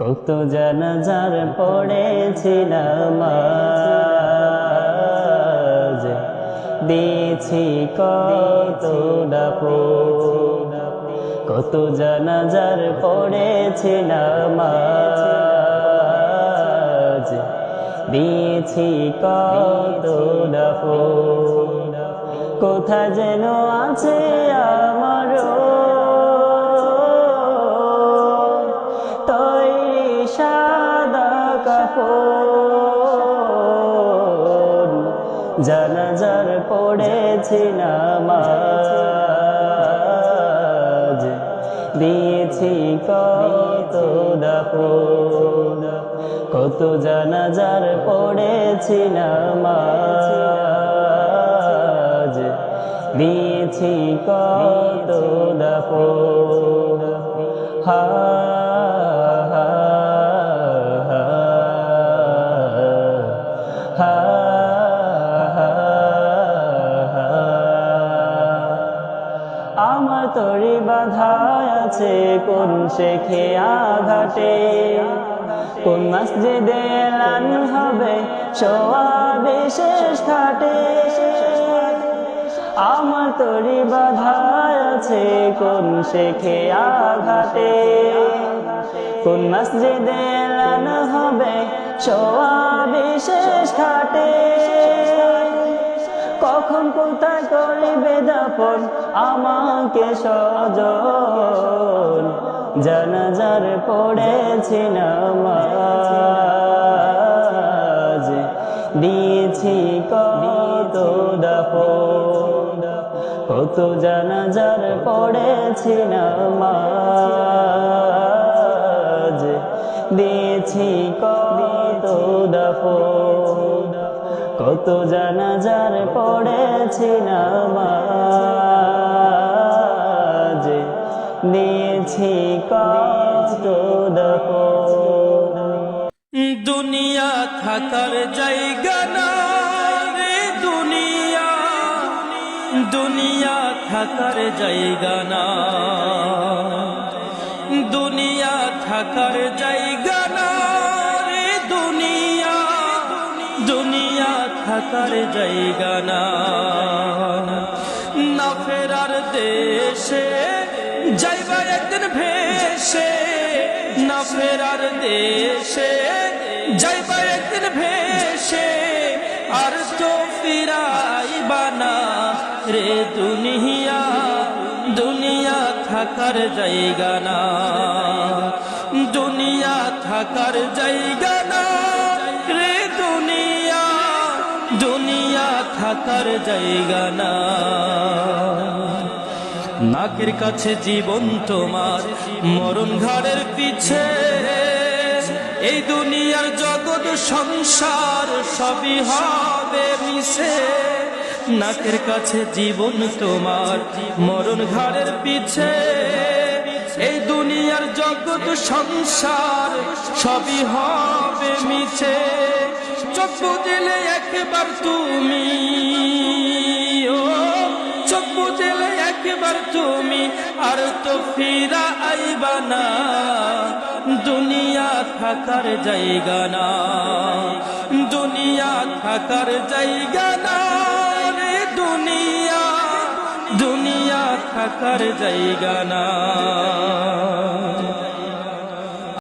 কত জানাজার পড়েছিলাম দিয়েছি কত ডাপো কত জানাজার পড়েছিলাম দিয়েছি কত ডাপো কোথা যেন আছে আমারও সাদা কাপড়। জানাজার পড়েছি নামাজ। দিয়েছি কত দাপন কত জানাজার পড়েছি নামাজ। দিয়েছি কত দাপন হা হা তরি বাধা আছে, কোন শেখে আঘাটে কোন মসজিদে লান হবে সোয়া বিশেষ ঘাটে? আমার তরি বাধা আছে, কোন শেখে আঘাটে কোন মসজিদে লান হবে সোয়া বিশেষ ঘাটে? কখন কোথায় করিবে দাপন আমাকে সজন জানাজার পড়েছি নামাজ দিয়েছি কত দাপন, কত জানাজার পড়েছি নামাজ দিয়েছি কত দাপন কত জানাজার পড়েছি নামাজ। দিয়েছি কত দুনিয়া থাকার জায়গা না রে দুনিয়া। দুনিয়া থাকার জায়গা না। দুনিয়া থাকার জায়গা থাকার জায়গা না। না ফেরার দেশে যাইবা একদিন ভেসে। না ফেরার দেশে যাইবা একদিন ভেসে। আর তো ফিরাইবা না রে দুনিয়া দুনিয়া থাকার জায়গা না। দুনিয়া থাকার জায়গা না। থাকার জায়গা না। নাকের কাছে জীবন তোমার, মরণ ঘাড়ের পিছে। এই দুনিয়ার জগৎ, সংসার সবই হবে মিশে। নাকের কাছে জীবন তোমার, মরণ ঘাড়ের পিছে। এই দুনিয়ার জগৎ সংসার, সবই হবে মিছে। চোখ বুঝলে একবার তুমি, ও, চোখ বুঝলে একবার তুমি, আর তো ফিরা আইবা না। দুনিয়া থাকার জায়গা না, দুনিয়া থাকার জায়গা না। থাকার জায়গা না।